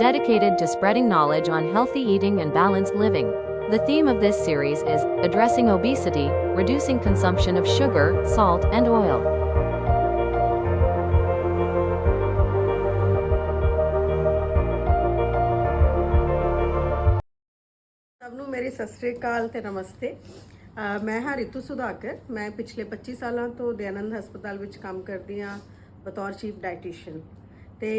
dedicated to spreading knowledge on healthy eating and balanced living. The theme of this series is addressing obesity, reducing consumption of sugar, salt, and oil. ਸਭ ਨੂੰ ਮੇਰੀ ਸਤਿ ਸ੍ਰੀ ਅਕਾਲ ਤੇ ਨਮਸਤੇ ਅਹ ਮੈਂ ਹਾਂ ਰਿਤੂ ਸੁਧਾਕਰ ਮੈਂ ਪਿਛਲੇ 25 ਸਾਲਾਂ ਤੋਂ ਦਯਾਨੰਦ ਹਸਪਤਾਲ ਵਿੱਚ ਕੰਮ ਕਰਦੀ ਹਾਂ ਬਤੌਰ ਚੀਫ ਡਾਈਟੀਸ਼ੀਅਨ ਤੇ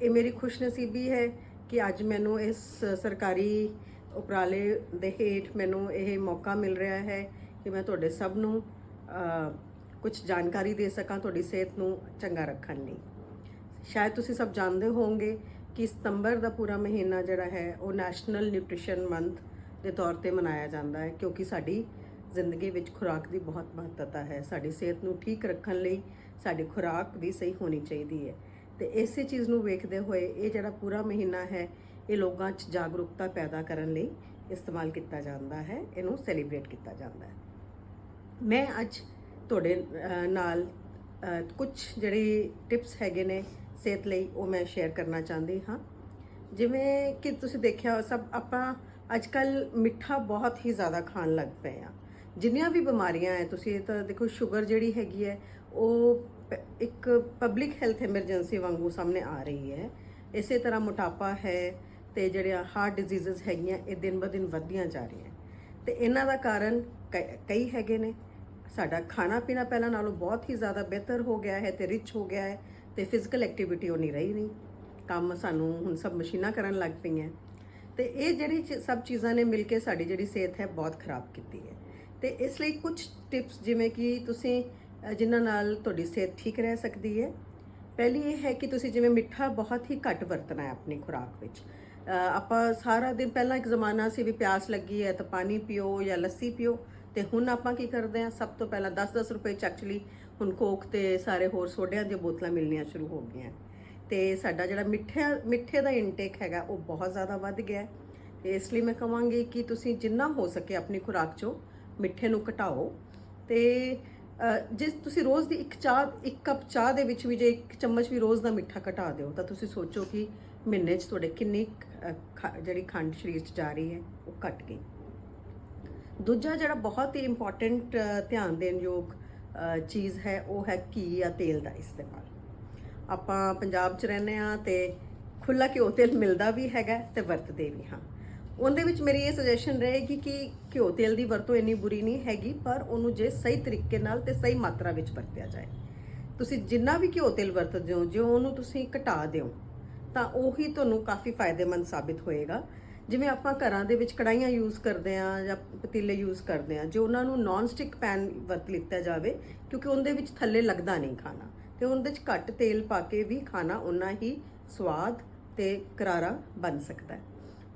ਇਹ ਮੇਰੀ ਖੁਸ਼ਨਸੀਬੀ ਹੈ ਕਿ ਅੱਜ ਮੈਨੂੰ ਇਸ ਸਰਕਾਰੀ ਉਪਰਾਲੇ ਦੇ ਹੇਠ ਮੈਨੂੰ ਇਹ ਮੌਕਾ ਮਿਲ ਰਿਹਾ ਹੈ ਕਿ ਮੈਂ ਤੁਹਾਡੇ ਸਭ ਨੂੰ ਕੁਝ ਜਾਣਕਾਰੀ ਦੇ ਸਕਾਂ, ਤੁਹਾਡੀ ਸਿਹਤ ਨੂੰ ਚੰਗਾ ਰੱਖਣ ਲਈ। ਸ਼ਾਇਦ ਤੁਸੀਂ ਸਭ ਜਾਣਦੇ ਹੋਵੋਗੇ ਕਿ ਸਤੰਬਰ ਦਾ ਪੂਰਾ ਮਹੀਨਾ ਜਿਹੜਾ ਹੈ, ਉਹ ਨੈਸ਼ਨਲ ਨਿਊਟ੍ਰੀਸ਼ਨ ਮੰਥ ਦੇ ਤੌਰ ਤੇ ਮਨਾਇਆ ਜਾਂਦਾ ਹੈ, ਕਿਉਂਕਿ ਸਾਡੀ ਜ਼ਿੰਦਗੀ ਵਿੱਚ ਖੁਰਾਕ ਦੀ ਬਹੁਤ ਮਹੱਤਤਾ ਹੈ। ਸਾਡੀ ਸਿਹਤ ਨੂੰ ਠੀਕ ਰੱਖਣ ਲਈ ਸਾਡੀ ਖੁਰਾਕ ਵੀ ਸਹੀ ਹੋਣੀ ਚਾਹੀਦੀ ਹੈ। ਤੇ ਇਸੇ ਚੀਜ਼ ਨੂੰ ਵੇਖਦੇ ਹੋਏ ਇਹ ਜਿਹੜਾ ਪੂਰਾ ਮਹੀਨਾ ਹੈ, ਇਹ ਲੋਕਾਂ 'ਚ ਜਾਗਰੂਕਤਾ ਪੈਦਾ ਕਰਨ ਲਈ ਇਸਤੇਮਾਲ ਕੀਤਾ ਜਾਂਦਾ ਹੈ, ਇਹਨੂੰ ਸੈਲੀਬ੍ਰੇਟ ਕੀਤਾ ਜਾਂਦਾ ਹੈ। ਮੈਂ ਅੱਜ ਤੁਹਾਡੇ ਨਾਲ ਕੁਝ ਜਿਹੜੇ ਟਿਪਸ ਹੈਗੇ ਨੇ ਸਿਹਤ ਲਈ, ਉਹ ਮੈਂ ਸ਼ੇਅਰ ਕਰਨਾ ਚਾਹੁੰਦੀ ਹਾਂ। ਜਿਵੇਂ ਕਿ ਤੁਸੀਂ ਦੇਖਿਆ ਸਭ ਆਪਾਂ ਅੱਜ ਕੱਲ ਮਿੱਠਾ ਬਹੁਤ ਹੀ ਜ਼ਿਆਦਾ ਖਾਣ ਲੱਗ ਪਏ ਆ ਜਿੰਨੀਆਂ ਵੀ ਬਿਮਾਰੀਆਂ ਹੈ, ਤੁਸੀਂ ਇਹ ਤਾਂ ਦੇਖੋ, ਸ਼ੂਗਰ ਜਿਹੜੀ ਹੈਗੀ ਹੈ, ਉਹ ਇੱਕ ਪਬਲਿਕ ਹੈਲਥ ਐਮਰਜੈਂਸੀ ਵਾਂਗੂ ਸਾਹਮਣੇ ਆ ਰਹੀ ਹੈ। ਇਸੇ ਤਰ੍ਹਾਂ ਮੋਟਾਪਾ ਹੈ ਤੇ ਜਿਹੜੀਆਂ ਹਾਰਟ ਡਿਜ਼ੀਜ਼ਸ ਹੈਗੀਆਂ, ਇਹ ਦਿਨ ਬ ਦਿਨ ਵੱਧਦੀਆਂ ਜਾ ਰਹੀਆਂ ਤੇ ਇਹਨਾਂ ਦਾ ਕਾਰਨ ਕ- ਕਈ ਹੈਗੇ ਨੇ। ਸਾਡਾ ਖਾਣਾ ਪੀਣਾ ਪਹਿਲਾਂ ਨਾਲੋਂ ਬਹੁਤ ਹੀ ਜ਼ਿਆਦਾ ਬਿਹਤਰ ਹੋ ਗਿਆ ਹੈ ਤੇ ਰਿਚ ਹੋ ਗਿਆ ਹੈ ਤੇ ਫਿਜ਼ੀਕਲ ਐਕਟੀਵਿਟੀ ਉਹ ਨਹੀਂ ਰਹੀ ਨਹੀਂ ਕੰਮ ਸਾਨੂੰ ਹੁਣ ਸਭ ਮਸ਼ੀਨਾਂ ਕਰਨ ਲੱਗ ਪਈਆਂ ਤੇ ਇਹ ਜਿਹੜੀ ਚੀ- ਸਭ ਚੀਜ਼ਾਂ ਨੇ ਮਿਲ ਕੇ ਸਾਡੀ ਜਿਹੜੀ ਸਿਹਤ ਹੈ ਬਹੁਤ ਖਰਾਬ ਕੀਤੀ ਹੈ। ਤੇ ਇਸ ਲਈ ਕੁਝ ਟਿਪਸ ਜਿਵੇਂ ਕਿ ਤੁਸੀਂ ਜਿਨ੍ਹਾਂ ਨਾਲ ਤੁਹਾਡੀ ਸਿਹਤ ਠੀਕ ਰਹਿ ਸਕਦੀ ਹੈ। ਪਹਿਲੀ ਇਹ ਹੈ ਕਿ ਤੁਸੀਂ ਜਿਵੇਂ ਮਿੱਠਾ ਬਹੁਤ ਹੀ ਘੱਟ ਵਰਤਣਾ ਹੈ ਆਪਣੀ ਖੁਰਾਕ ਵਿੱਚ। ਆਪਾਂ ਸਾਰਾ ਦਿਨ ਪਹਿਲਾਂ ਇੱਕ ਜ਼ਮਾਨਾ ਸੀ ਵੀ ਪਿਆਸ ਲੱਗੀ ਹੈ ਤਾਂ ਪਾਣੀ ਪੀਓ ਜਾਂ ਲੱਸੀ ਪੀਓ ਤੇ ਹੁਣ ਆਪਾਂ ਕੀ ਕਰਦੇ ਹਾਂ, ਸਭ ਤੋਂ ਪਹਿਲਾਂ 10-10 ਰੁਪਏ ਚ ਐਕਚੁਅਲੀ ਹੁਣ ਕੋਕ ਤੇ ਸਾਰੇ ਹੋਰ ਸੋਡਿਆਂ ਦੀਆਂ ਬੋਤਲਾਂ ਮਿਲਣੀਆਂ ਸ਼ੁਰੂ ਹੋ ਗਈਆਂ। ਤੇ ਸਾਡਾ ਜਿਹੜਾ ਮਿੱਠਾ ਮਿੱਠੇ ਦਾ ਇਨਟੇਕ ਹੈਗਾ, ਉਹ ਬਹੁਤ ਜ਼ਿਆਦਾ ਵੱਧ ਗਿਆ ਹੈ। ਤੇ ਇਸ ਲਈ ਮੈਂ ਕਹਾਂਗੀ ਕਿ ਤੁਸੀਂ ਜਿੰਨਾ ਹੋ ਸਕੇ ਆਪਣੀ ਖੁਰਾਕ ਚੋਂ ਮਿੱਠੇ ਨੂੰ ਘਟਾਓ। ਤੇ ਅ, ਜੇ ਤੁਸੀਂ ਰੋਜ਼ ਦੀ ਇੱਕ ਚਾਹ ਇੱਕ ਕੱਪ ਚਾਹ ਦੇ ਵਿੱਚ ਵੀ ਜੇ ਇੱਕ ਚਮਚ ਵੀ ਰੋਜ਼ ਦਾ ਮਿੱਠਾ ਘਟਾ ਦਿਓ ਤਾਂ ਤੁਸੀਂ ਸੋਚੋ ਕਿ ਮਹੀਨੇ 'ਚ ਤੁਹਾਡੇ ਕਿੰਨੀ ਖ- ਜਿਹੜੀ ਖੰਡ ਸਰੀਰ 'ਚ ਜਾ ਰਹੀ ਹੈ ਉਹ ਘਟ ਗਈ। ਦੂਜਾ ਜਿਹੜਾ ਬਹੁਤ ਹੀ ਇੰਪੋਰਟੈਂਟ ਧਿਆਨ ਦੇਣ ਯੋਗ ਚੀਜ਼ ਹੈ ਉਹ ਹੈ ਘੀ ਜਾਂ ਤੇਲ ਦਾ ਇਸਤੇਮਾਲ। ਆਪਾਂ ਪੰਜਾਬ 'ਚ ਰਹਿੰਦੇ ਆ ਤੇ ਖੁੱਲਾ ਘਿਓ ਤੇਲ ਮਿਲਦਾ ਵੀ ਹੈਗਾ ਤੇ ਵਰਤਦੇ ਵੀ ਹਾਂ। ਉਹਦੇ ਵਿੱਚ ਮੇਰੀ ਇਹ ਸੁਜੈਸ਼ਨ ਰਹੇਗੀ ਕਿ ਘਿਓ ਤੇਲ ਦੀ ਵਰਤੋਂ ਇੰਨੀ ਬੁਰੀ ਨਹੀਂ ਹੈਗੀ, ਪਰ ਉਹਨੂੰ ਜੇ ਸਹੀ ਤਰੀਕੇ ਨਾਲ ਤੇ ਸਹੀ ਮਾਤਰਾ ਵਿੱਚ ਵਰਤਿਆ ਜਾਏ। ਤੁਸੀਂ ਜਿੰਨਾ ਵੀ ਘਿਓ ਤੇਲ ਵਰਤਦੇ ਹੋ, ਜੇ ਉਹਨੂੰ ਤੁਸੀਂ ਘਟਾ ਦਿਓ, ਤਾਂ ਉਹੀ ਤੁਹਾਨੂੰ ਕਾਫੀ ਫਾਇਦੇਮੰਦ ਸਾਬਿਤ ਹੋਏਗਾ। ਜਿਵੇਂ ਆਪਾਂ ਘਰਾਂ ਦੇ ਵਿੱਚ ਕੜਾਈਆਂ ਯੂਜ਼ ਕਰਦੇ ਆ ਜਾਂ ਪਤੀਲੇ ਯੂਜ਼ ਕਰਦੇ ਆ ਜੇ ਉਹਨਾਂ ਨੂੰ ਨਾਨ ਸਟਿਕ ਪੈਨ ਵਰਤ ਲਿੱਤਾ ਜਾਵੇ, ਕਿਉਂਕਿ ਉਹਦੇ ਵਿੱਚ ਥੱਲੇ ਲੱਗਦਾ ਨਹੀਂ ਖਾਣਾ, ਤੇ ਉਹਦੇ ਵਿੱਚ ਘੱਟ ਤੇਲ ਪਾ ਕੇ ਵੀ ਖਾਣਾ ਉਨਾ ਹੀ ਸਵਾਦ ਤੇ ਕਰਾਰਾ ਬਣ ਸਕਦਾ ਹੈ।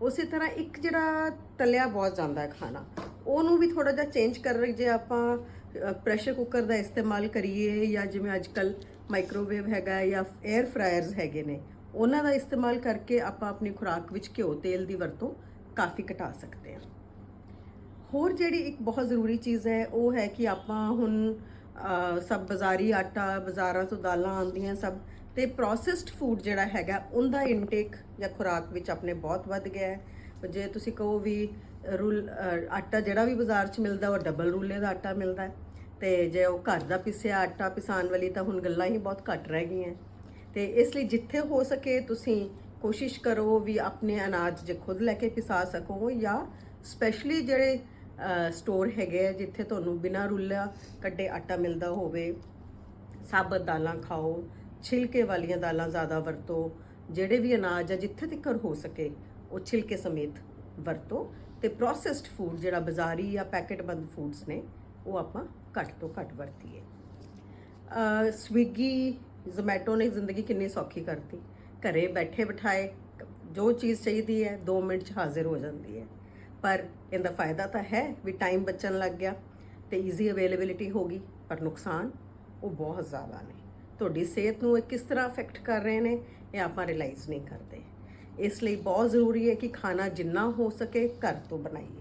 ਉਸੇ ਤਰ੍ਹਾਂ ਇੱਕ ਜਿਹੜਾ ਤਲਿਆ ਬਹੁਤ ਜਾਂਦਾ ਹੈ ਖਾਣਾ, ਉਹਨੂੰ ਵੀ ਥੋੜਾ ਜਿਹਾ ਚੇਂਜ ਕਰ ਜੇ ਆਪਾਂ ਪ੍ਰੈਸ਼ਰ ਕੁੱਕਰ ਦਾ ਇਸਤੇਮਾਲ ਕਰੀਏ ਜਾਂ ਜਿਵੇਂ ਅੱਜ ਕੱਲ ਮਾਈਕ੍ਰੋਵੇਵ ਹੈਗਾ ਜਾਂ 에ਅਰ ਫਰਾਇਰਸ ਹੈਗੇ ਨੇ, ਉਹਨਾਂ ਦਾ ਇਸਤੇਮਾਲ ਕਰਕੇ ਆਪਾਂ ਆਪਣੀ ਖੁਰਾਕ ਵਿੱਚ ਘਿਓ, ਤੇਲ ਦੀ ਵਰਤੋਂ ਕਾਫੀ ਘਟਾ ਸਕਦੇ ਹਾਂ। ਹੋਰ ਜਿਹੜੀ ਇੱਕ ਬਹੁਤ ਜ਼ਰੂਰੀ ਚੀਜ਼ ਹੈ, ਉਹ ਹੈ ਕਿ ਆਪਾਂ ਹੁਣ ਸਭ ਬਾਜ਼ਾਰੀ ਆਟਾ, ਬਾਜ਼ਾਰਾਂ ਤੋਂ ਦਾਲਾਂ ਆਉਂਦੀਆਂ, ਸਭ ਤੇ ਪ੍ਰੋਸੈਸਡ ਫੂਡ ਜਿਹੜਾ ਹੈਗਾ, ਉਹਦਾ ਇਨਟੇਕ ਜਾਂ ਖੁਰਾਕ ਵਿੱਚ ਆਪਣੇ ਬਹੁਤ ਵੱਧ ਗਿਆ ਹੈ। ਜੇ ਤੁਸੀਂ ਕਹੋ ਵੀ ਰੂਲ ਆਟਾ ਜਿਹੜਾ ਵੀ ਬਾਜ਼ਾਰ 'ਚ ਮਿਲਦਾ, ਉਹ ਡਬਲ ਰੂਲੇ ਦਾ ਆਟਾ ਮਿਲਦਾ ਹੈ। ਤੇ ਜੇ ਉਹ ਘਰ ਦਾ ਪਿਸਿਆ ਆਟਾ ਪਿਸਾਨ ਵਾਲੀ, ਤਾਂ ਹੁਣ ਗੱਲਾਂ ਹੀ ਬਹੁਤ ਘੱਟ ਰਹਿ ਗਈਆਂ। ਤੇ ਇਸ ਲਈ ਜਿੱਥੇ ਹੋ ਸਕੇ ਤੁਸੀਂ ਕੋਸ਼ਿਸ਼ ਕਰੋ ਵੀ ਆਪਣੇ ਅਨਾਜ ਜੇ ਖੁਦ ਲੈ ਕੇ ਪਿਸਾ ਸਕੋ ਜਾਂ ਸਪੈਸ਼ਲੀ ਜਿਹੜੇ ਸਟੋਰ ਹੈਗੇ ਆ, ਜਿੱਥੇ ਤੁਹਾਨੂੰ ਬਿਨਾਂ ਰੁੱਲਿਆ ਕੱਢੇ ਆਟਾ ਮਿਲਦਾ ਹੋਵੇ, ਸਾਬਤ ਦਾਲਾਂ ਖਾਓ ਛਿਲਕੇ ਵਾਲੀਆਂ ਦਾਲਾਂ ਜ਼ਿਆਦਾ ਵਰਤੋ, ਜਿਹੜੇ ਵੀ ਅਨਾਜ ਆ ਜਿੱਥੇ ਤੱਕ ਹੋ ਸਕੇ, ਉਹ ਛਿਲਕੇ ਸਮੇਤ ਵਰਤੋ ਤੇ ਪ੍ਰੋਸੈਸਡ ਫੂਡ ਜਿਹੜਾ ਬਾਜ਼ਾਰੀ ਜਾਂ ਪੈਕੇਟਬੰਦ ਫੂਡਸ ਨੇ, ਉਹ ਆਪਾਂ ਘੱਟ ਤੋਂ ਘੱਟ ਵਰਤੀਏ। ਸਵਿਗੀ, ਜ਼ੋਮੈਟੋ ਨੇ ਜ਼ਿੰਦਗੀ ਕਿੰਨੀ ਸੌਖੀ ਕਰਤੀ। ਘਰੇ ਬੈਠੇ ਬਿਠਾਏ, ਜੋ ਚੀਜ਼ ਚਾਹੀਦੀ ਹੈ 2 ਮਿੰਟ 'ਚ ਹਾਜ਼ਰ ਹੋ ਜਾਂਦੀ ਹੈ। ਪਰ ਇਹਦਾ ਫਾਇਦਾ ਤਾਂ ਹੈ ਵੀ ਟਾਈਮ ਬਚਣ ਲੱਗ ਗਿਆ ਤੇ ਈਜ਼ੀ ਅਵੇਲੇਬਿਲਿਟੀ ਹੋ ਗਈ, ਪਰ ਨੁਕਸਾਨ ਉਹ ਬਹੁਤ ਜ਼ਿਆਦਾ ਨੇ। ਤੁਹਾਡੀ ਸਿਹਤ ਨੂੰ ਇਹ ਕਿਸ ਤਰ੍ਹਾਂ ਅਫੈਕਟ ਕਰ ਰਹੇ ਨੇ, ਇਹ ਆਪਾਂ ਰਿਅਲਾਈਜ਼ ਨਹੀਂ ਕਰਦੇ। ਇਸ ਲਈ ਬਹੁਤ ਜ਼ਰੂਰੀ ਹੈ ਕਿ ਖਾਣਾ ਜਿੰਨਾ ਹੋ ਸਕੇ ਘਰ ਤੋਂ ਬਣਾਈਏ।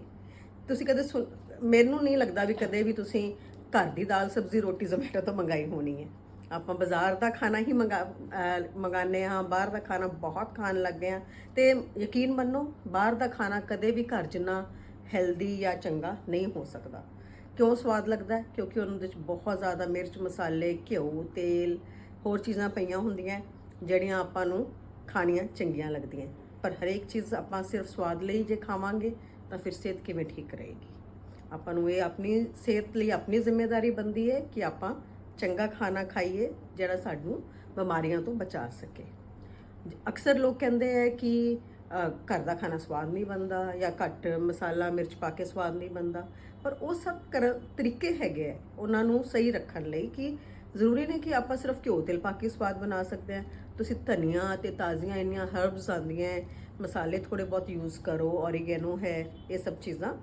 ਤੁਸੀਂ ਕਦੇ ਸੁਣ- ਮੈਨੂੰ ਨਹੀਂ ਲੱਗਦਾ ਵੀ ਕਦੇ ਵੀ ਤੁਸੀਂ ਘਰ ਦੀ ਦਾਲ, ਸਬਜ਼ੀ, ਰੋਟੀ, ਜ਼ੋਮੈਟੋ ਤੋਂ ਮੰਗਾਈ ਹੋਣੀ ਹੈ। ਆਪਾਂ ਬਾਜ਼ਾਰ ਦਾ ਖਾਣਾ ਹੀ ਮੰਗਾ, ਅਹ, ਮੰਗਾਉਂਦੇ ਹਾਂ, ਬਾਹਰ ਦਾ ਖਾਣਾ ਬਹੁਤ ਖਾਣ ਲੱਗੇ ਗਏ ਹਾਂ। ਤੇ ਯਕੀਨ ਮੰਨੋ, ਬਾਹਰ ਦਾ ਖਾਣਾ ਕਦੇ ਵੀ ਘਰ ਜਿੰਨਾ ਹੈਲਦੀ ਜਾਂ ਚੰਗਾ ਨਹੀਂ ਹੋ ਸਕਦਾ। ਕਿਉਂ ਸਵਾਦ ਲੱਗਦਾ ਕਿਉਂਕਿ ਉਹਨਾਂ ਦੇ ਵਿੱਚ ਬਹੁਤ ਜ਼ਿਆਦਾ ਮਿਰਚ, ਮਸਾਲੇ, ਘਿਓ, ਤੇਲ, ਹੋਰ ਚੀਜ਼ਾਂ ਪਈਆਂ ਹੁੰਦੀਆਂ ਜਿਹੜੀਆਂ ਆਪਾਂ ਨੂੰ ਖਾਣੀਆਂ ਚੰਗੀਆਂ ਲੱਗਦੀਆਂ ਪਰ ਹਰੇਕ ਚੀਜ਼ ਆਪਾਂ ਸਿਰਫ ਸਵਾਦ ਲਈ ਜੇ ਖਾਵਾਂਗੇ, ਤਾਂ ਫਿਰ ਸਿਹਤ ਕਿਵੇਂ ਠੀਕ ਰਹੇਗੀ? ਆਪਾਂ ਨੂੰ ਇਹ ਆਪਣੀ ਸਿਹਤ ਲਈ ਆਪਣੀ ਜ਼ਿੰਮੇਵਾਰੀ ਬੰਦੀ ਹੈ ਕਿ ਆਪਾਂ ਚੰਗਾ ਖਾਣਾ ਖਾਈਏ, ਜਿਹੜਾ ਸਾਨੂੰ ਬਿਮਾਰੀਆਂ ਤੋਂ ਬਚਾ ਸਕੇ। ਅਕਸਰ ਲੋਕ ਕਹਿੰਦੇ ਆ ਕਿ ਘਰ ਦਾ ਖਾਣਾ ਸਵਾਦ ਨਹੀਂ ਬਣਦਾ ਜਾਂ ਘੱਟ ਮਸਾਲਾ ਮਿਰਚ ਪਾ ਕੇ ਸਵਾਦ ਨਹੀਂ ਬਣਦਾ। ਪਰ ਉਹ ਸਭ ਕਰ- ਤਰੀਕੇ ਹੈਗੇ ਆ ਉਹਨਾਂ ਨੂੰ ਸਹੀ ਰੱਖਣ ਲਈ ਕਿ ਜ਼ਰੂਰੀ ਨਹੀਂ ਕਿ ਆਪਾਂ ਸਿਰਫ ਘਿਓ ਤੇਲ ਪਾ ਕੇ ਸਵਾਦ ਬਣਾ ਸਕਦੇ ਆ ਤੁਸੀਂ ਧਨੀਆ ਤੇ ਤਾਜ਼ੀਆਂ ਇੰਨੀਆਂ ਹਰਬਸ ਆਉਂਦੀਆਂ ਮਸਾਲੇ ਥੋੜੇ ਬਹੁਤ ਯੂਜ਼ ਕਰੋ ਔਰੀਗੈਨੋ ਹੈ, ਇਹ ਸਭ ਚੀਜ਼ਾਂ।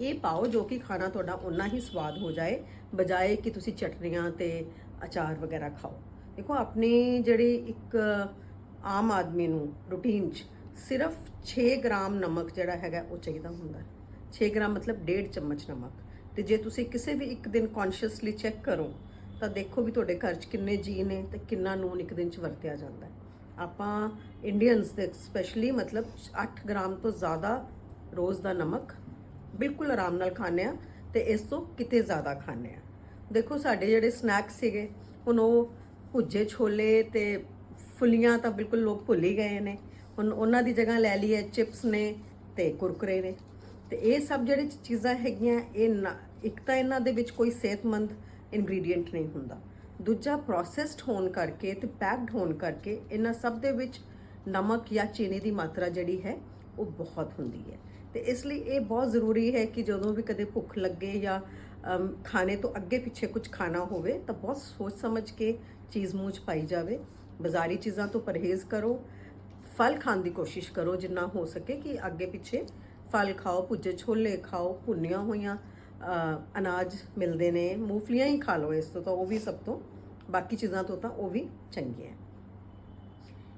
ਇਹ ਪਾਓ ਜੋ ਕਿ ਖਾਣਾ ਤੁਹਾਡਾ ਉਨਾ ਹੀ ਸਵਾਦ ਹੋ ਜਾਏ, ਬਜਾਏ ਕਿ ਤੁਸੀਂ ਚਟਨੀਆਂ ਤੇ ਅਚਾਰ ਵਗੈਰਾ ਖਾਓ। ਦੇਖੋ, ਆਪਣੀ ਜਿਹੜੀ ਇੱਕ ਆਮ ਆਦਮੀ ਨੂੰ ਰੂਟੀਨ 'ਚ ਸਿਰਫ 6 ਗ੍ਰਾਮ ਨਮਕ ਜਿਹੜਾ ਹੈਗਾ ਉਹ ਚਾਹੀਦਾ ਹੁੰਦਾ ਹੈ। 6 ਗ੍ਰਾਮ ਮਤਲਬ 1.5 ਚਮਚ ਨਮਕ। ਤੇ ਜੇ ਤੁਸੀਂ ਕਿਸੇ ਵੀ ਇੱਕ ਦਿਨ ਕੌਨਸ਼ੀਅਸਲੀ ਚੈੱਕ ਕਰੋ, ਤਾਂ ਦੇਖੋ ਵੀ ਤੁਹਾਡੇ ਘਰ 'ਚ ਕਿੰਨੇ ਜੀ ਨੇ ਤੇ ਕਿੰਨਾ ਨੂਨ ਇੱਕ ਦਿਨ 'ਚ ਵਰਤਿਆ ਜਾਂਦਾ ਹੈ। ਆਪਾਂ ਇੰਡੀਅਨਸ ਦੇ ਸਪੈਸ਼ਲੀ ਮਤਲਬ 8 ਗ੍ਰਾਮ ਤੋਂ ਜ਼ਿਆਦਾ ਰੋਜ਼ ਦਾ ਨਮਕ ਬਿਲਕੁਲ ਆਰਾਮ ਨਾਲ ਖਾਂਦੇ ਆ ਤੇ ਇਸ ਤੋਂ ਕਿਤੇ ਜ਼ਿਆਦਾ ਖਾਂਦੇ ਆ ਦੇਖੋ ਸਾਡੇ ਜਿਹੜੇ ਸਨੈਕਸ ਸੀਗੇ, ਹੁਣ ਉਹ ਭੁੱਜੇ ਛੋਲੇ ਤੇ ਫੁੱਲੀਆਂ ਤਾਂ ਬਿਲਕੁਲ ਲੋਕ ਭੁੱਲ ਹੀ ਗਏ ਨੇ। ਹੁਣ ਉਹਨਾਂ ਦੀ ਜਗ੍ਹਾ ਲੈ ਲਈ ਹੈ ਚਿਪਸ ਨੇ ਤੇ ਕੁਰਕਰੇ ਨੇ। ਤੇ ਇਹ ਸਭ ਜਿਹੜੇ ਚੀਜ਼ਾਂ ਹੈਗੀਆਂ, ਇਹ ਨਾ- ਇੱਕ ਤਾਂ ਇਹਨਾਂ ਦੇ ਵਿੱਚ ਕੋਈ ਸਿਹਤਮੰਦ ਇਨਗਰੀਡੀਅੰਟ ਨਹੀਂ ਹੁੰਦਾ। ਦੂਜਾ ਪ੍ਰੋਸੈਸਡ ਹੋਣ ਕਰਕੇ ਤੇ ਪੈਕਡ ਹੋਣ ਕਰਕੇ ਇਹਨਾਂ ਸਭ ਦੇ ਵਿੱਚ ਨਮਕ ਜਾਂ ਚੀਨੀ ਦੀ ਮਾਤਰਾ ਜਿਹੜੀ ਹੈ, ਉਹ ਬਹੁਤ ਹੁੰਦੀ ਹੈ। ਤੇ ਇਸ ਲਈ ਇਹ ਬਹੁਤ ਜ਼ਰੂਰੀ ਹੈ ਕਿ ਜਦੋਂ ਵੀ ਕਦੇ ਭੁੱਖ ਲੱਗੇ ਜਾਂ ਖਾਣੇ ਤੋਂ ਅੱਗੇ ਪਿੱਛੇ ਕੁਝ ਖਾਣਾ ਹੋਵੇ, ਤਾਂ ਬਹੁਤ ਸੋਚ ਸਮਝ ਕੇ ਚੀਜ਼ ਮੂੰਹ 'ਚ ਪਾਈ ਜਾਵੇ। ਬਾਜ਼ਾਰੀ ਚੀਜ਼ਾਂ ਤੋਂ ਪਰਹੇਜ਼ ਕਰੋ ਫਲ ਖਾਣ ਦੀ ਕੋਸ਼ਿਸ਼ ਕਰੋ, ਜਿੰਨਾ ਹੋ ਸਕੇ ਕਿ ਅੱਗੇ ਪਿੱਛੇ ਫਲ ਖਾਓ, ਭੁੱਜੇ ਛੋਲੇ ਖਾਓ, ਭੁੰਨੀਆਂ ਹੋਈਆਂ ਅਨਾਜ ਮਿਲਦੇ ਨੇ, ਮੂੰਗਫਲੀਆਂ ਹੀ ਖਾ ਲਓ ਇਸ ਤੋਂ ਤਾਂ ਉਹ ਵੀ ਸਭ ਤੋਂ, ਬਾਕੀ ਚੀਜ਼ਾਂ ਤੋਂ ਤਾਂ ਉਹ ਵੀ ਚੰਗੀਆਂ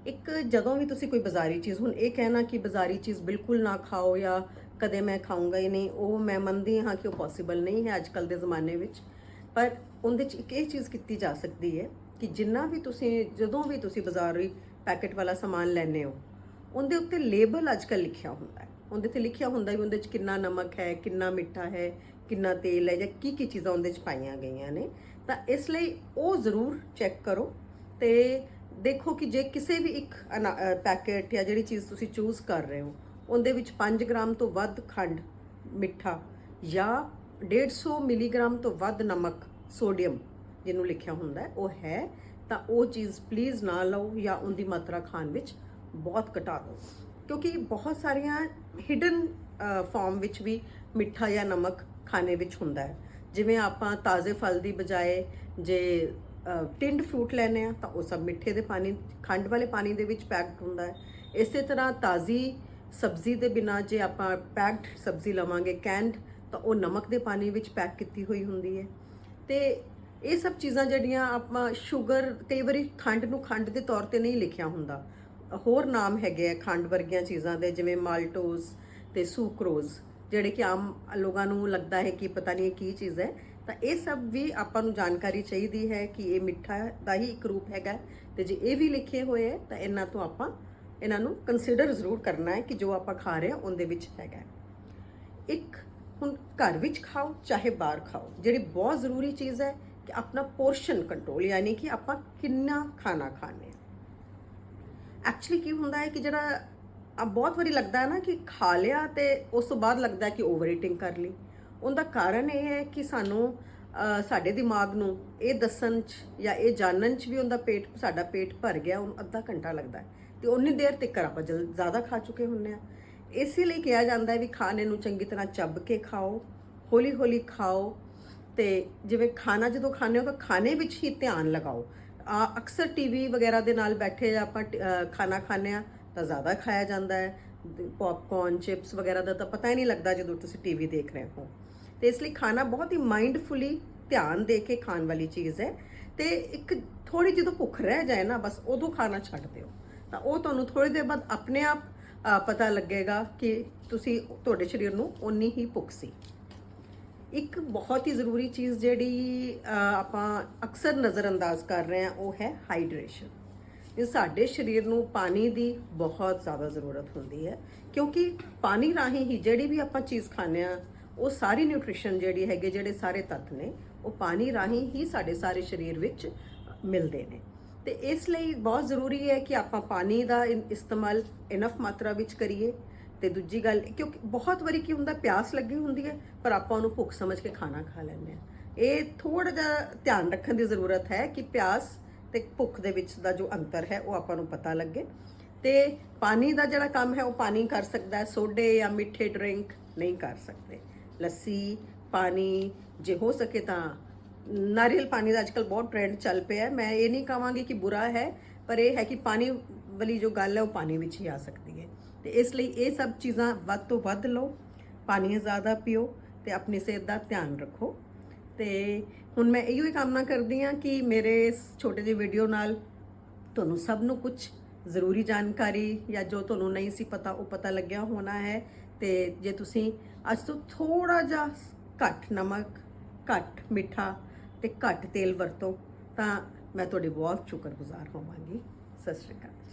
ਇੱਕ ਜਦੋਂ ਵੀ ਤੁਸੀਂ ਕੋਈ ਬਾਜ਼ਾਰੀ ਚੀਜ਼, ਹੁਣ ਇਹ ਕਹਿਣਾ ਕਿ ਬਾਜ਼ਾਰੀ ਚੀਜ਼ ਬਿਲਕੁਲ ਨਾ ਖਾਓ ਜਾਂ ਕਦੇ ਮੈਂ ਖਾਊਂਗਾ ਹੀ ਨਹੀਂ, ਉਹ ਮੈਂ ਮੰਨਦੀ ਹਾਂ ਕਿ ਉਹ ਪੋਸੀਬਲ ਨਹੀਂ ਹੈ ਅੱਜ ਕੱਲ ਦੇ ਜ਼ਮਾਨੇ ਵਿੱਚ, ਪਰ ਉਹਦੇ 'ਚ ਇੱਕ ਇਹ ਚੀਜ਼ ਕੀਤੀ ਜਾ ਸਕਦੀ ਹੈ ਕਿ ਜਿੰਨਾ ਵੀ ਤੁਸੀਂ, ਜਦੋਂ ਵੀ ਤੁਸੀਂ ਬਾਜ਼ਾਰੀ ਪੈਕੇਟ ਵਾਲਾ ਸਮਾਨ ਲੈਂਦੇ ਹੋ, ਉਹਦੇ ਉੱਤੇ ਲੇਬਲ ਅੱਜ ਕੱਲ ਲਿਖਿਆ ਹੁੰਦਾ ਹੈ। ਉਹਦੇ ਤੇ ਲਿਖਿਆ ਹੁੰਦਾ ਵੀ ਉਹਦੇ 'ਚ ਕਿੰਨਾ ਨਮਕ ਹੈ, ਕਿੰਨਾ ਮਿੱਠਾ ਹੈ, ਕਿੰਨਾ ਤੇਲ ਹੈ ਜਾਂ ਕੀ ਕੀ ਚੀਜ਼ਾਂ ਉਹਦੇ 'ਚ ਪਾਈਆਂ ਗਈਆਂ ਨੇ। ਤਾਂ ਇਸ ਲਈ ਉਹ ਜ਼ਰੂਰ ਚੈੱਕ ਕਰੋ ਤੇ ਦੇਖੋ ਕਿ ਜੇ ਕਿਸੇ ਵੀ ਇੱਕ ਪੈਕੇਟ ਜਾਂ ਜਿਹੜੀ ਚੀਜ਼ ਤੁਸੀਂ ਚੂਜ਼ ਕਰ ਰਹੇ ਹੋ, ਉਹਦੇ ਵਿੱਚ 5 ਗ੍ਰਾਮ ਤੋਂ ਵੱਧ ਖੰਡ, ਮਿੱਠਾ ਜਾਂ 150 ਮਿਲੀਗ੍ਰਾਮ ਤੋਂ ਵੱਧ ਨਮਕ, ਸੋਡੀਅਮ ਜਿਹਨੂੰ ਲਿਖਿਆ ਹੁੰਦਾ ਉਹ ਹੈ, ਤਾਂ ਉਹ ਚੀਜ਼ ਪਲੀਜ਼ ਨਾ ਲਓ ਜਾਂ ਉਹਦੀ ਮਾਤਰਾ ਖਾਣ ਵਿੱਚ ਬਹੁਤ ਘਟਾ ਦਿਓ। ਕਿਉਂਕਿ ਬਹੁਤ ਸਾਰੀਆਂ ਹਿਡਨ ਫਾਰਮ ਵਿੱਚ ਵੀ ਮਿੱਠਾ ਜਾਂ ਨਮਕ ਖਾਣੇ ਵਿੱਚ ਹੁੰਦਾ ਹੈ। ਜਿਵੇਂ ਆਪਾਂ ਤਾਜ਼ੇ ਫਲ ਦੀ ਬਜਾਏ ਜੇ ਟਿੰਡ ਫਰੂਟ ਲੈਨੇ ਆ ਤਾਂ ਉਹ ਸਭ ਮਿੱਠੇ ਦੇ ਪਾਣੀ, ਖੰਡ ਵਾਲੇ ਪਾਣੀ ਦੇ ਵਿੱਚ ਪੈਕਡ ਹੁੰਦਾ ਹੈ। ਇਸੇ ਤਰ੍ਹਾਂ ਤਾਜ਼ੀ ਸਬਜ਼ੀ ਦੇ ਬਿਨਾ ਜੇ ਆਪਾਂ ਪੈਕਡ ਸਬਜ਼ੀ ਲਵਾਂਗੇ ਕੈਂਡ ਤਾਂ ਉਹ ਨਮਕ ਦੇ ਪਾਣੀ ਵਿੱਚ ਪੈਕ ਕੀਤੀ ਹੋਈ ਹੁੰਦੀ ਹੈ। ਤੇ ਇਹ ਸਭ ਚੀਜ਼ਾਂ ਜਿਹੜੀਆਂ ਆਪਾਂ ਸ਼ੂਗਰ ਕਈ ਵਾਰੀ ਖੰਡ ਨੂੰ ਖੰਡ ਦੇ ਤੌਰ ਤੇ ਨਹੀਂ ਲਿਖਿਆ ਹੁੰਦਾ। ਹੋਰ ਨਾਮ ਹੈਗੇ ਆ ਖੰਡ ਵਰਗੀਆਂ ਚੀਜ਼ਾਂ ਦੇ, ਜਿਵੇਂ ਮਾਲਟੋਜ਼ ਤੇ ਸੁਕਰੋਜ਼, ਜਿਹੜੇ ਕਿ ਆਮ ਲੋਕਾਂ ਨੂੰ ਲੱਗਦਾ ਹੈ ਕਿ ਪਤਾ ਨਹੀਂ ਇਹ ਕੀ ਚੀਜ਼ ਹੈ। ਤਾਂ ਇਹ ਸਭ ਵੀ ਆਪਾਂ ਨੂੰ ਜਾਣਕਾਰੀ ਚਾਹੀਦੀ ਹੈ ਕਿ ਇਹ ਮਿੱਠਾ ਦਾ ਹੀ ਇੱਕ ਰੂਪ ਹੈਗਾ ਤੇ ਜੇ ਇਹ ਵੀ ਲਿਖੇ ਹੋਏ ਹੈ, ਤਾਂ ਇਹਨਾਂ ਤੋਂ ਆਪਾਂ ਇਹਨਾਂ ਨੂੰ ਕੰਸੀਡਰ ਜ਼ਰੂਰ ਕਰਨਾ ਹੈ ਕਿ ਜੋ ਆਪਾਂ ਖਾ ਰਹੇ ਹਾਂ, ਉਹਦੇ ਵਿੱਚ ਹੈਗਾ ਇੱਕ, ਹੁਣ ਘਰ ਵਿੱਚ ਖਾਓ, ਚਾਹੇ ਬਾਹਰ ਖਾਓ। ਜਿਹੜੀ ਬਹੁਤ ਜ਼ਰੂਰੀ ਚੀਜ਼ ਹੈ ਕਿ ਆਪਣਾ ਪੋਰਸ਼ਨ ਕੰਟਰੋਲ ਯਾਨੀ ਕਿ ਆਪਾਂ ਕਿੰਨਾ ਖਾਣਾ ਖਾਣੇ ਐਕਚੁਅਲੀ ਕੀ ਹੁੰਦਾ ਹੈ ਕਿ ਜਿਹੜਾ ਆ ਬਹੁਤ ਵਾਰੀ ਲੱਗਦਾ ਹੈ ਨਾ ਕਿ ਖਾ ਲਿਆ ਤੇ ਉਸ ਤੋਂ ਬਾਅਦ ਲੱਗਦਾ ਕਿ ਓਵਰ ਈਟਿੰਗ ਕਰ ਲਈ। ਉਹਦਾ ਕਾਰਨ ਇਹ ਹੈ ਕਿ ਸਾਨੂੰ ਸਾਡੇ ਦਿਮਾਗ ਨੂੰ ਇਹ ਦੱਸਣ ਚ ਜਾਂ ਇਹ ਜਾਣਨ ਚ ਵੀ ਉਹਦਾ ਪੇਟ, ਸਾਡਾ ਪੇਟ ਭਰ ਗਿਆ, ਉਹਨੂੰ ਅੱਧਾ ਘੰਟਾ ਲੱਗਦਾ ਹੈ। ਤੇ ਉਨੀ ਦੇਰ ਤੱਕ ਆਪਾਂ ਜਲ, ਜ਼ਿਆਦਾ ਖਾ ਚੁੱਕੇ ਹੁੰਨੇ ਆ ਇਸੇ ਲਈ ਕਿਹਾ ਜਾਂਦਾ ਹੈ ਵੀ ਖਾਣੇ ਨੂੰ ਚੰਗੀ ਤਰ੍ਹਾਂ ਚੱਬ ਕੇ ਖਾਓ ਹੌਲੀ ਹੌਲੀ ਖਾਓ ਤੇ ਜਿਵੇਂ ਖਾਣਾ ਜਦੋਂ ਖਾਣੇ ਹੋ ਤਾਂ ਖਾਣੇ ਵਿੱਚ ਹੀ ਧਿਆਨ ਲਗਾਓ। ਆ ਅਕਸਰ ਟੀਵੀ ਵਗੈਰਾ ਦੇ ਨਾਲ ਬੈਠੇ ਆਪਾਂ ਖਾਣਾ ਖਾਂਦੇ ਆ ਤਾਂ ਜ਼ਿਆਦਾ ਖਾਇਆ ਜਾਂਦਾ ਹੈ। ਪੌਪਕਾਰਨ ਚਿਪਸ ਵਗੈਰਾ ਦਾ ਤਾਂ ਪਤਾ ਹੀ ਨਹੀਂ ਲੱਗਦਾ ਜਦੋਂ ਤੁਸੀਂ ਟੀਵੀ ਦੇਖ ਰਹੇ ਹੋ। ਤੇ ਇਸ ਲਈ ਖਾਣਾ ਬਹੁਤ ਹੀ ਮਾਈਂਡਫੁਲੀ ਧਿਆਨ ਦੇ ਕੇ ਖਾਣ ਵਾਲੀ ਚੀਜ਼ ਹੈ। ਤੇ ਇੱਕ ਥੋੜੀ ਜਦੋਂ ਭੁੱਖ ਰਹਿ ਜਾਏ ਨਾ ਬਸ ਉਦੋਂ ਖਾਣਾ ਛੱਡ ਦਿਓ। ਤਾਂ ਉਹ ਤੁਹਾਨੂੰ ਥੋੜੀ ਦੇਰ ਬਾਅਦ ਆਪਣੇ ਆਪ ਪਤਾ ਲੱਗੇਗਾ ਕਿ ਤੁਸੀਂ, ਤੁਹਾਡੇ ਸਰੀਰ ਨੂੰ ਓਨੀ ਹੀ ਭੁੱਖ ਸੀ। ਇੱਕ ਬਹੁਤ ਹੀ ਜ਼ਰੂਰੀ ਚੀਜ਼ ਜਿਹੜੀ ਆਪਾਂ ਅਕਸਰ ਨਜ਼ਰਅੰਦਾਜ਼ ਕਰ ਰਹੇ ਹਾਂ, ਉਹ ਹੈ ਹਾਈਡਰੇਸ਼ਨ ਇਹ ਸਾਡੇ ਸਰੀਰ ਨੂੰ ਪਾਣੀ ਦੀ ਬਹੁਤ ਜ਼ਿਆਦਾ ਜ਼ਰੂਰਤ ਹੁੰਦੀ ਹੈ, ਕਿਉਂਕਿ ਪਾਣੀ ਰਾਹੀਂ ਹੀ ਜਿਹੜੀ ਵੀ ਆਪਾਂ ਚੀਜ਼ ਖਾਂਦੇ ਆ ਉਹ ਸਾਰੀ ਨਿਊਟ੍ਰੀਸ਼ਨ ਜਿਹੜੀ ਹੈਗੇ, ਜਿਹੜੇ ਸਾਰੇ ਤੱਤ ਨੇ, ਉਹ ਪਾਣੀ ਰਾਹੀਂ ਹੀ ਸਾਡੇ ਸਾਰੇ ਸਰੀਰ ਵਿੱਚ ਮਿਲਦੇ ਨੇ। ਤੇ ਇਸ ਲਈ ਬਹੁਤ ਜ਼ਰੂਰੀ ਹੈ ਕਿ ਆਪਾਂ ਪਾਣੀ ਦਾ ਇਸਤੇਮਾਲ ਇਨਫ ਮਾਤਰਾ ਵਿੱਚ ਕਰੀਏ ਤੇ ਦੂਜੀ ਗੱਲ, ਕਿਉਂਕਿ ਬਹੁਤ ਵਾਰੀ ਕੀ ਹੁੰਦਾ, ਪਿਆਸ ਲੱਗੀ ਹੁੰਦੀ ਹੈ, ਪਰ ਆਪਾਂ ਉਹਨੂੰ ਭੁੱਖ ਸਮਝ ਕੇ ਖਾਣਾ ਖਾ ਲੈਂਦੇ ਆ ਇਹ ਥੋੜਾ ਜਿਹਾ ਧਿਆਨ ਰੱਖਣ ਦੀ ਜ਼ਰੂਰਤ ਹੈ ਕਿ ਪਿਆਸ ਤੇ ਭੁੱਖ ਦੇ ਵਿੱਚ ਦਾ ਜੋ ਅੰਤਰ ਹੈ, ਉਹ ਆਪਾਂ ਨੂੰ ਪਤਾ ਲੱਗੇ। ਤੇ ਪਾਣੀ ਦਾ ਜਿਹੜਾ ਕੰਮ ਹੈ, ਉਹ ਪਾਣੀ ਕਰ ਸਕਦਾ ਹੈ, ਸੋਡੇ ਜਾਂ ਮਿੱਠੇ ਡਰਿੰਕ ਨਹੀਂ ਕਰ ਸਕਦੇ। ਲੱਸੀ, ਪਾਣੀ ਜੇ ਹੋ ਸਕੇ ਤਾਂ, ਨਾਰੀਅਲ ਪਾਣੀ ਦਾ ਅੱਜਕੱਲ ਬਹੁਤ ਟ੍ਰੈਂਡ ਚੱਲ ਪਿਆ ਮੈਂ ਇਹ ਨਹੀਂ ਕਹਾਂਗੀ ਕਿ ਬੁਰਾ ਹੈ, ਪਰ ਇਹ ਹੈ ਕਿ ਪਾਣੀ ਵਾਲੀ ਜੋ ਗੱਲ ਹੈ, ਉਹ ਪਾਣੀ ਵਿੱਚ ਹੀ ਆ ਸਕਦੀ ਹੈ। ਤੇ ਇਸ ਲਈ ਇਹ ਸਭ ਚੀਜ਼ਾਂ ਵੱਧ ਤੋਂ ਵੱਧ ਲਓ ਪਾਣੀ ਜ਼ਿਆਦਾ ਪੀਓ ਤੇ ਆਪਣੀ ਸਿਹਤ ਦਾ ਧਿਆਨ ਰੱਖੋ। ਤੇ ਹੁਣ ਮੈਂ ਇਹੋ ਹੀ ਕਾਮਨਾ ਕਰਦੀ ਹਾਂ ਕਿ ਮੇਰੇ ਇਸ ਛੋਟੇ ਜਿਹੇ ਵੀਡੀਓ ਨਾਲ ਤੁਹਾਨੂੰ ਸਭ ਨੂੰ ਕੁਝ ਜ਼ਰੂਰੀ ਜਾਣਕਾਰੀ ਜਾਂ ਜੋ ਤੁਹਾਨੂੰ ਨਹੀਂ ਸੀ ਪਤਾ, ਉਹ ਪਤਾ ਲੱਗਿਆ ਹੋਣਾ ਹੈ। ਤੇ ਜੇ ਤੁਸੀਂ ਅੱਜ ਤੋਂ ਥੋੜਾ ਜਿਹਾ ਘੱਟ ਨਮਕ, ਘੱਟ ਮਿੱਠਾ ਤੇ ਘੱਟ ਤੇਲ ਵਰਤੋ ਤਾਂ ਮੈਂ ਤੁਹਾਡੀ ਬਹੁਤ ਸ਼ੁਕਰਗੁਜ਼ਾਰ ਹੋਵਾਂਗੀ। ਸਤਿ ਸ਼੍ਰੀ ਅਕਾਲ।